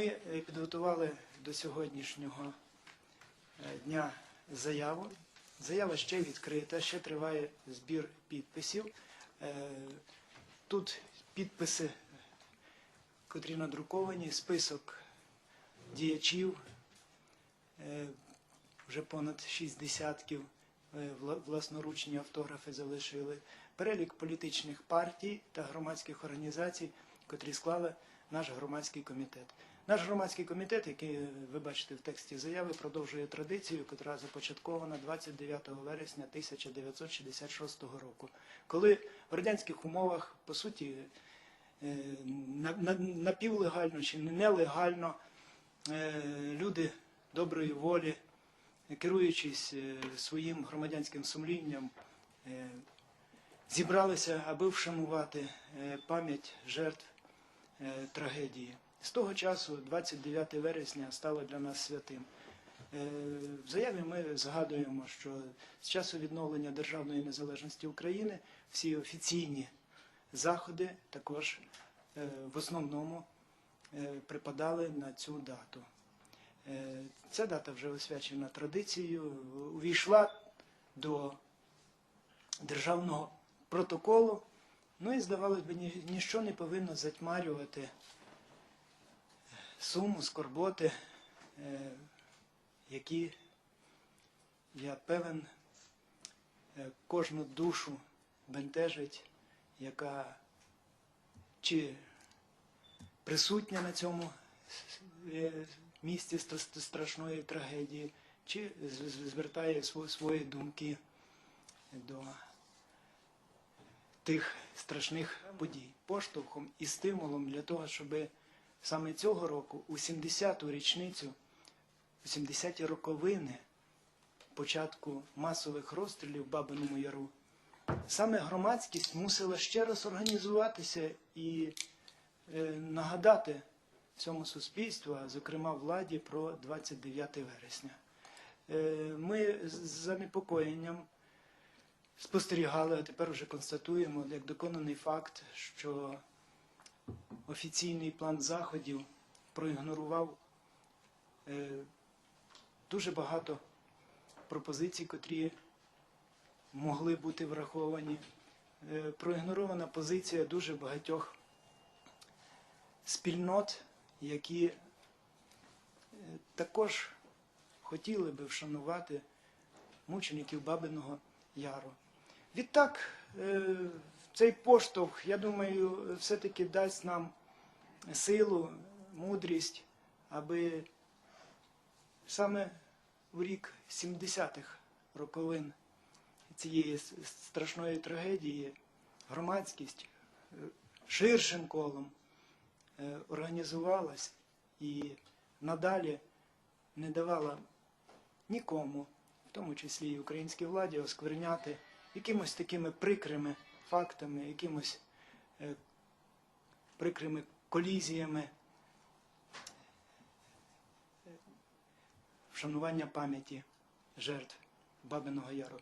Ми е, підготували до сьогоднішнього е, дня заяву. Заява ще відкрита, ще триває збір підписів. Е, Тут підписи, котрі надруковані, список діячів, вже понад шість десятків вла- власноручні автографи залишили. Перелік політичних партій та громадських організацій, котрі склали наш громадський комітет. Наш громадський комітет, який ви бачите в тексті заяви, продовжує традицію, яка започаткована 29 вересня 1966 року, коли в радянських умовах, по суті, е, на- на- напівлегально чи нелегально е, люди доброї волі, керуючись е, своїм громадянським сумлінням, зібралися, аби вшанувати пам'ять жертв трагедії. З того часу, 29 вересня, стало для нас святим. Е, В заяві ми згадуємо, що з часу відновлення державної незалежності України всі офіційні заходи також е, в основному е, припадали на цю дату. Ця дата вже освячена традицією, увійшла до державного протоколу. Ну і здавалось би, ні- ніщо не повинно затьмарювати суму, скорботи, е, які, я певен, е, кожну душу бентежить, яка чи присутня на цьому е, місці стра- страшної трагедії, чи звертає свої думки до тих страшних подій, поштовхом і стимулом для того, щоб саме цього року, у 70-ту річницю, у 70-ті роковини початку масових розстрілів в Бабиному Яру, саме громадськість мусила ще раз організуватися і е, нагадати цьому суспільству, а зокрема владі, про 29 вересня. Е, Ми з занепокоєнням спостерігали, а тепер вже констатуємо як доконаний факт, що офіційний план заходів проігнорував е, дуже багато пропозицій, котрі могли бути враховані. Е, проігнорована позиція дуже багатьох спільнот, які е, також хотіли би вшанувати мучеників Бабиного Яру. Відтак, цей поштовх, я думаю, все-таки дасть нам силу, мудрість, аби саме у рік 70-х роковин цієї страшної трагедії громадськість е, ширшим колом е, організувалась і надалі не давала нікому, в тому числі і українській владі, оскверняти якимось такими прикрими фактами, якимось е, прикрими колізіями е, вшанування пам'яті жертв Бабиного Яру.